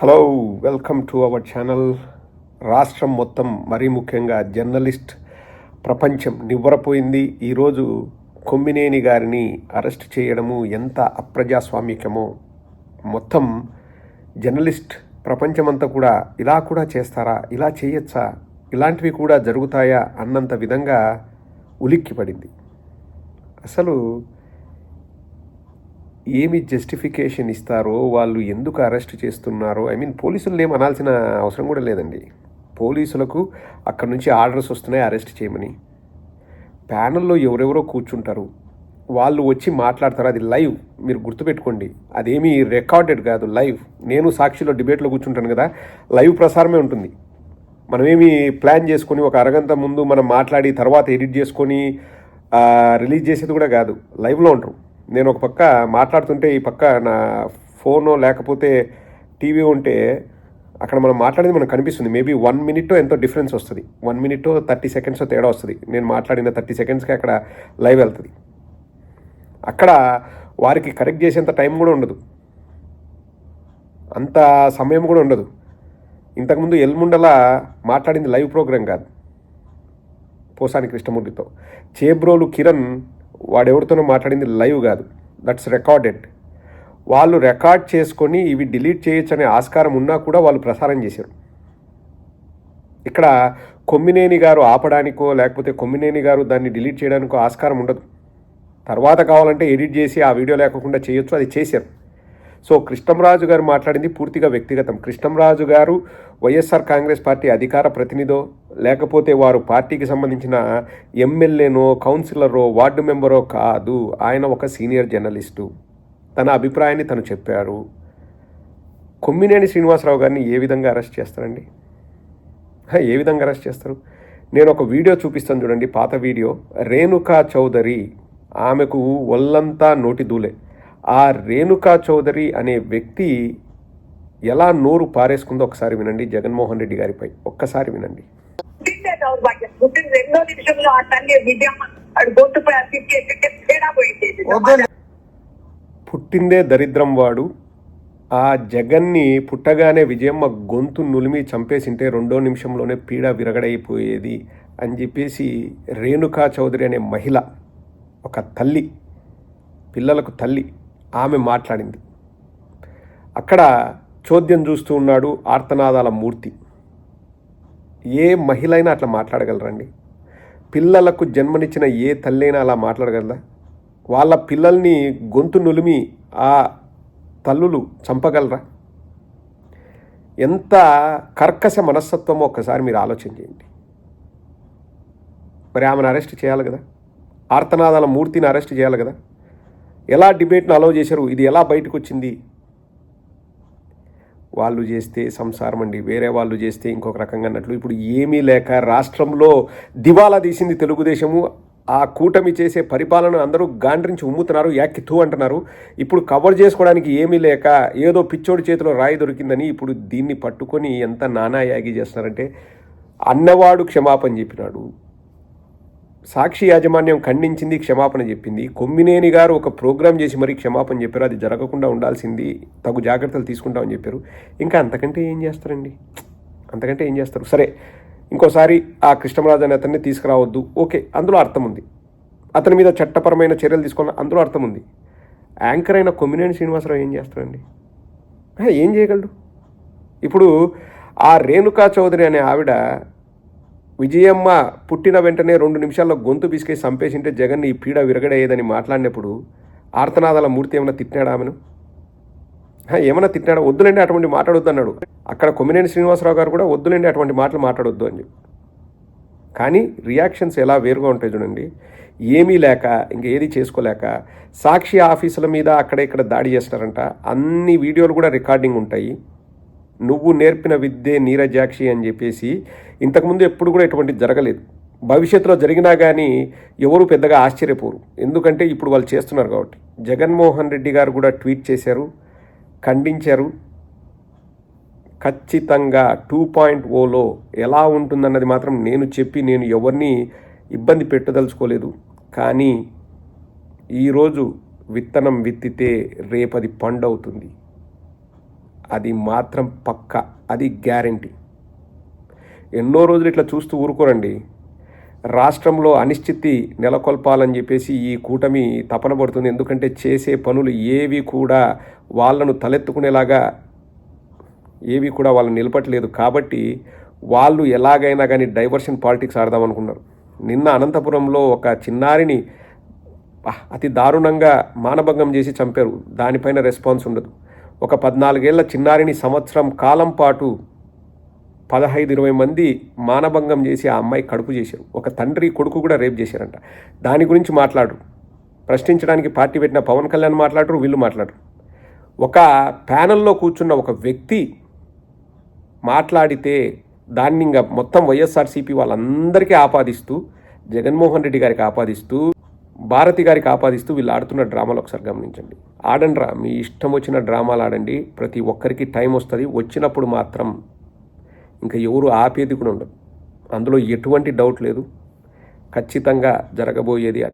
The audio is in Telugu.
Hello welcome to our channel రాష్ట్రం మొత్తం మరీ ముఖ్యంగా జర్నలిస్ట్ ప్రపంచం నివ్వరపోయింది. ఈరోజు కొమ్మినేని గారిని అరెస్ట్ చేయడము ఎంత అప్రజాస్వామికమో మొత్తం జర్నలిస్ట్ ప్రపంచమంతా కూడా ఇలా కూడా చేస్తారా ఇలా చేయొచ్చా ఇలాంటివి కూడా జరుగుతాయా అన్నంత విధంగా ఉలిక్కిపడింది. అసలు ఏమి జస్టిఫికేషన్ ఇస్తారో వాళ్ళు ఎందుకు అరెస్ట్ చేస్తున్నారో ఐ మీన్ పోలీసులు ఏం అనాల్సిన అవసరం కూడా లేదండి. పోలీసులకు అక్కడ నుంచి ఆర్డర్స్ వస్తున్నాయి అరెస్ట్ చేయమని. ప్యానల్లో ఎవరెవరో కూర్చుంటారు. వాళ్ళు వచ్చి మాట్లాడతారు అది లైవ్ మీరు గుర్తుపెట్టుకోండి. అదేమీ రికార్డెడ్ కాదు లైవ్ నేను సాక్షిలో డిబేట్లో కూర్చుంటాను కదా లైవ్ ప్రసారమే ఉంటుంది. మనమేమి ప్లాన్ చేసుకొని ఒక అరగంట ముందు మనం మాట్లాడి తర్వాత ఎడిట్ చేసుకొని రిలీజ్ చేసేది కూడా కాదు. లైవ్లో ఉంటారు నేను ఒక పక్క మాట్లాడుతుంటే ఈ పక్క నా ఫోను లేకపోతే టీవీ ఉంటే అక్కడ మనం మాట్లాడేది మనకు కనిపిస్తుంది. మేబీ వన్ మినిట్ ఎంతో డిఫరెన్స్ వస్తుంది. వన్ మినిట్ థర్టీ సెకండ్స్ తేడా వస్తుంది. నేను మాట్లాడిన థర్టీ సెకండ్స్కి అక్కడ లైవ్ వెళ్తుంది. అక్కడ వారికి కరెక్ట్ చేసేంత టైం కూడా ఉండదు. అంత సమయం కూడా ఉండదు. ఇంతకుముందు ఎల్ముండల మాట్లాడింది లైవ్ ప్రోగ్రాం కాదు. పోసాని కృష్ణమూర్తితో. చేబ్రోలు కిరణ్ వాడెవరితోనో మాట్లాడింది లైవ్ కాదు. దట్స్ రికార్డెడ్ వాళ్ళు రికార్డ్ చేసుకొని ఇవి డిలీట్ చేయొచ్చు అనే ఆస్కారం ఉన్నా కూడా వాళ్ళు ప్రసారం చేశారు. ఇక్కడ కొమ్మినేని గారు ఆపడానికో లేకపోతే కొమ్మినేని గారు దాన్ని డిలీట్ చేయడానికో ఆస్కారం ఉండదు. తర్వాత కావాలంటే ఎడిట్ చేసి ఆ వీడియో లేకుండా చేయొచ్చు అది చేశారు. సో కృష్ణంరాజు గారు మాట్లాడింది పూర్తిగా వ్యక్తిగతం. కృష్ణంరాజు గారు వైఎస్ఆర్ కాంగ్రెస్ పార్టీ అధికార ప్రతినిధో లేకపోతే వారు పార్టీకి సంబంధించిన ఎమ్మెల్యేనో కౌన్సిలరో వార్డు మెంబరో కాదు. ఆయన ఒక సీనియర్ జర్నలిస్టు. తన అభిప్రాయాన్ని తను చెప్పారు. కొమ్మినేని శ్రీనివాసరావు గారిని ఏ విధంగా అరెస్ట్ చేస్తారండి? ఏ విధంగా అరెస్ట్ చేస్తారు? నేను ఒక వీడియో చూపిస్తాను చూడండి పాత వీడియో. రేణుకా చౌదరి ఆమెకు ఒళ్ళంతా నోటి దూలే. ఆ రేణుకా చౌదరి అనే వ్యక్తి ఎలా నోరు పారేసుకుందో ఒకసారి వినండి. జగన్మోహన్ రెడ్డి గారిపై ఒక్కసారి వినండి. పుట్టిందే రెండో నిమిషంలో ఆ తల్లి విజయమ్మ దరిద్రం వాడు. ఆ జగన్ని పుట్టగానే విజయమ్మ గొంతు నులిమి చంపేసింటే రెండో నిమిషంలోనే పీడ విరగడైపోయేది అని చెప్పేసి రేణుకా చౌదరి అనే మహిళ ఒక తల్లి పిల్లలకు తల్లి ఆమె మాట్లాడింది. అక్కడ చోద్యం చూస్తూ ఉన్నాడు ఆర్తనాదాల మూర్తి. ఏ మహిళ అయినా అట్లా మాట్లాడగలరండి. పిల్లలకు జన్మనిచ్చిన ఏ తల్లైనా అలా మాట్లాడగలదా? వాళ్ళ పిల్లల్ని గొంతు నులిమి ఆ తల్లులు చంపగలరా? ఎంత కర్కశ మనస్తత్వమో ఒక్కసారి మీరు ఆలోచన చేయండి. మరి ఆమెను అరెస్ట్ చేయాలి కదా? ఆర్తనాదాల మూర్తిని అరెస్ట్ చేయాలి కదా? ఎలా డిబేట్ను అలౌ చేశారు? ఇది ఎలా బయటకు వచ్చింది వాళ్ళు చేస్తే సంసారం అండి. వేరే వాళ్ళు చేస్తే ఇంకొక రకంగా అన్నట్లు. ఇప్పుడు ఏమీ లేక రాష్ట్రంలో దివాలా తీసింది తెలుగుదేశము. ఆ కూటమి చేసే పరిపాలన అందరూ గాండ్రించి ఉమ్ముతున్నారు. యాక్కి అంటున్నారు. ఇప్పుడు కవర్ చేసుకోవడానికి ఏమీ లేక ఏదో పిచ్చోడి చేతిలో రాయి దొరికిందని ఇప్పుడు దీన్ని పట్టుకొని ఎంత నానా యాగి చేస్తున్నారంటే అన్నవాడు క్షమాపణ చెప్పినాడు. సాక్షి యాజమాన్యం ఖండించింది క్షమాపణ చెప్పింది. కొమ్మినేని గారు ఒక ప్రోగ్రామ్ చేసి మరీ క్షమాపణ చెప్పారు. అది జరగకుండా ఉండాల్సింది. తగు జాగ్రత్తలు తీసుకుంటామని చెప్పారు. ఇంకా అంతకంటే ఏం చేస్తారండి? అంతకంటే ఏం చేస్తారు? సరే ఇంకోసారి ఆ కృష్ణరాజు అనే అతన్ని తీసుకురావద్దు. ఓకే అందులో అర్థం ఉంది. అతని మీద చట్టపరమైన చర్యలు తీసుకోవాలి అందులో అర్థం ఉంది. యాంకర్ అయిన కొమ్మినేని శ్రీనివాసరావు ఏం చేస్తారండి? ఏం చేయగలడు? ఇప్పుడు ఆ రేణుకా చౌదరి అనే ఆవిడ విజయమ్మ పుట్టిన వెంటనే రెండు నిమిషాల్లో గొంతు బిసికేసి చంపేసింటే జగన్ ఈ పీడ విరగడేదని మాట్లాడినప్పుడు ఆర్తనాదాల మూర్తి ఏమైనా తిట్టినాడా ఆమెను? ఏమైనా తిట్టినాడా? వద్దులేండి అటువంటి మాట్లాడొద్దు అన్నాడు అక్కడ కొమ్మినేని శ్రీనివాసరావు గారు కూడా వద్దులేండి అటువంటి మాటలు మాట్లాడొద్దు అని చెప్పి. కానీ రియాక్షన్స్ ఎలా వేరుగా ఉంటాయి చూడండి. ఏమీ లేక ఇంకేది చేసుకోలేక సాక్షి ఆఫీసుల మీద అక్కడ ఇక్కడ దాడి చేస్తారంట అన్ని వీడియోలు కూడా రికార్డింగ్ ఉంటాయి. నువ్వు నేర్పిన విద్యే నీరజాక్షి అని చెప్పేసి ఇంతకుముందు ఎప్పుడు కూడా ఎటువంటి జరగలేదు. భవిష్యత్తులో జరిగినా కానీ ఎవరు పెద్దగా ఆశ్చర్యపోరు. ఎందుకంటే ఇప్పుడు వాళ్ళు చేస్తున్నారు కాబట్టి. జగన్మోహన్ రెడ్డి గారు కూడా ట్వీట్ చేశారు ఖండించారు. ఖచ్చితంగా టూ పాయింట్ ఓలో ఎలా ఉంటుందన్నది మాత్రం నేను చెప్పి నేను ఎవరిని ఇబ్బంది పెట్టదలుచుకోలేదు. కానీ ఈరోజు విత్తనం విత్తితే రేపది పండు అవుతుంది అది మాత్రం పక్క అది గ్యారంటీ. ఎన్నో రోజులు ఇట్లా చూస్తూ ఊరుకోరండి రాష్ట్రంలో అనిశ్చితి నెలకొల్పాలని చెప్పేసి ఈ కూటమి తపన పడుతుంది. ఎందుకంటే చేసే పనులు ఏవి కూడా వాళ్ళను తలెత్తుకునేలాగా ఏవి కూడా వాళ్ళని నిలబట్టలేదు కాబట్టి వాళ్ళు ఎలాగైనా కానీ డైవర్షన్ పాలిటిక్స్ ఆడదాం అనుకున్నారు. నిన్న అనంతపురంలో ఒక చిన్నారిని అతి దారుణంగా మానభంగం చేసి చంపారు. దానిపైన రెస్పాన్స్ ఉండదు. ఒక పద్నాలుగేళ్ళ చిన్నారిని సంవత్సరం కాలం పాటు పదహైదు ఇరవై మంది మానభంగం చేసి ఆ అమ్మాయి కడుపు చేశారు. ఒక తండ్రి కొడుకు కూడా రేప్ చేశారంట. దాని గురించి మాట్లాడరు. ప్రశ్నించడానికి పార్టీ పెట్టిన పవన్ కళ్యాణ్ మాట్లాడరు వీళ్ళు మాట్లాడరు. ఒక ప్యానల్లో కూర్చున్న ఒక వ్యక్తి మాట్లాడితే దాన్ని ఇంకా మొత్తం వైఎస్ఆర్సీపీ వాళ్ళందరికీ ఆపాదిస్తూ జగన్మోహన్ రెడ్డి గారికి ఆపాదిస్తూ భారతి గారికి ఆపాదిస్తూ వీళ్ళు ఆడుతున్న డ్రామాలు ఒకసారి గమనించండి. ఆడండ్రా మీ ఇష్టం వచ్చిన డ్రామాలు ఆడండి. ప్రతి ఒక్కరికి టైం వస్తుంది. వచ్చినప్పుడు మాత్రం ఇంకా ఎవరు ఆపేది కూడా ఉండదు. అందులో ఎటువంటి డౌట్ లేదు. ఖచ్చితంగా జరగబోయేది